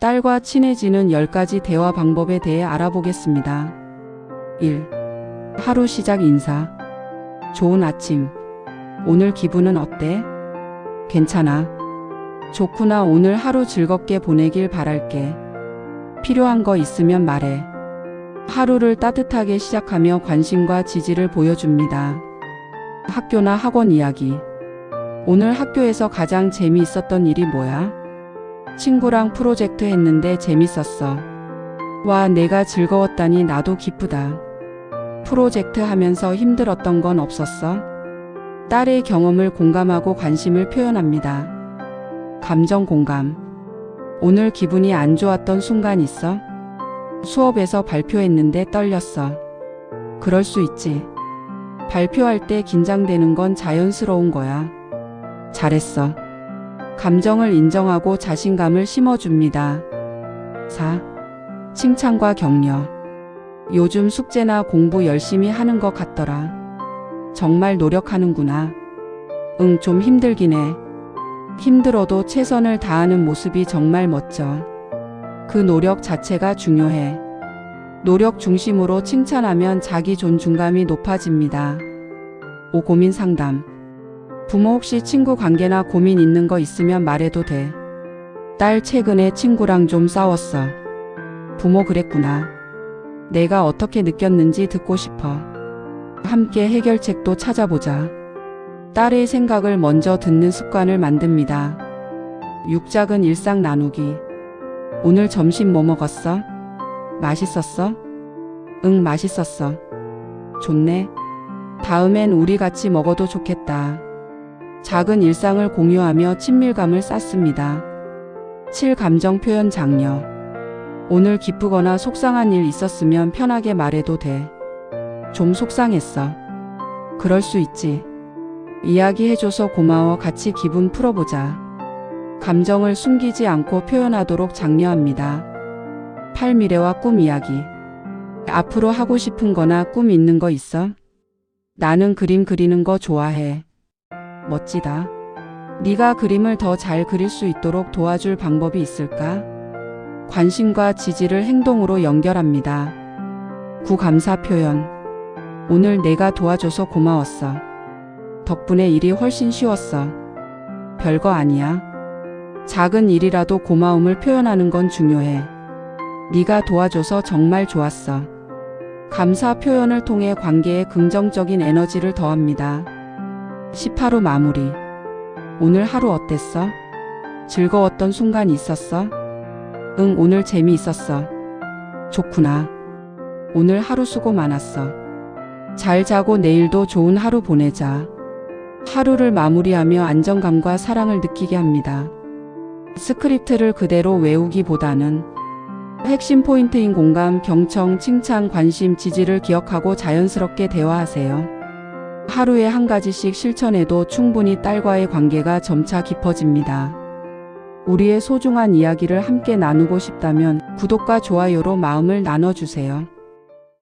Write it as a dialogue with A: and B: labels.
A: 딸과 친해지는 10가지 대화 방법에 대해 알아보겠습니다. 1. 하루 시작 인사. 좋은 아침. 오늘 기분은 어때? 괜찮아. 좋구나. 오늘 하루 즐겁게 보내길 바랄게. 필요한 거 있으면 말해. 하루를 따뜻하게 시작하며 관심과 지지를 보여줍니다. 학교나 학원 이야기. 오늘 학교에서 가장 재미있었던 일이 뭐야? 친구랑 프로젝트 했는데 재밌었어. 와, 내가 즐거웠다니 나도 기쁘다. 프로젝트 하면서 힘들었던 건 없었어? 딸의 경험을 공감하고 관심을 표현합니다. 감정 공감. 오늘 기분이 안 좋았던 순간 있어? 수업에서 발표했는데 떨렸어. 그럴 수 있지. 발표할 때 긴장되는 건 자연스러운 거야. 잘했어. 감정을 인정하고 자신감을 심어줍니다. 4. 칭찬과 격려. 요즘 숙제나 공부 열심히 하는 것 같더라. 정말 노력하는구나. 응, 좀 힘들긴 해. 힘들어도 최선을 다하는 모습이 정말 멋져. 그 노력 자체가 중요해. 노력 중심으로 칭찬하면 자기 존중감이 높아집니다. 5. 고민 상담. 부모 혹시 친구 관계나 고민 있는 거 있으면 말해도 돼. 딸 최근에 친구랑 좀 싸웠어. 부모 그랬구나. 내가 어떻게 느꼈는지 듣고 싶어. 함께 해결책도 찾아보자. 딸의 생각을 먼저 듣는 습관을 만듭니다. 6. 작은 일상 나누기. 오늘 점심 뭐 먹었어? 맛있었어? 응, 맛있었어. 좋네. 다음엔 우리 같이 먹어도 좋겠다. 작은 일상을 공유하며 친밀감을 쌓습니다. 7. 감정 표현 장려. 오늘 기쁘거나 속상한 일 있었으면 편하게 말해도 돼. 좀 속상했어. 그럴 수 있지. 이야기해줘서 고마워 같이 기분 풀어보자. 감정을 숨기지 않고 표현하도록 장려합니다. 8. 미래와 꿈 이야기. 앞으로 하고 싶은 거나 꿈 있는 거 있어? 나는 그림 그리는 거 좋아해. 멋지다. 네가 그림을 더 잘 그릴 수 있도록 도와줄 방법이 있을까? 관심과 지지를 행동으로 연결합니다. 9. 감사 표현. 오늘 내가 도와줘서 고마웠어. 덕분에 일이 훨씬 쉬웠어. 별거 아니야. 작은 일이라도 고마움을 표현하는 건 중요해. 네가 도와줘서 정말 좋았어. 감사 표현을 통해 관계에 긍정적인 에너지를 더합니다. 18호 마무리. 오늘 하루 어땠어? 즐거웠던 순간 있었어? 응, 오늘 재미있었어. 좋구나. 오늘 하루 수고 많았어. 잘 자고 내일도 좋은 하루 보내자. 하루를 마무리하며 안정감과 사랑을 느끼게 합니다. 스크립트를 그대로 외우기보다는 핵심 포인트인 공감, 경청, 칭찬, 관심, 지지를 기억하고 자연스럽게 대화하세요. 하루에 한 가지씩 실천해도 충분히 딸과의 관계가 점차 깊어집니다. 우리의 소중한 이야기를 함께 나누고 싶다면 구독과 좋아요로 마음을 나눠주세요.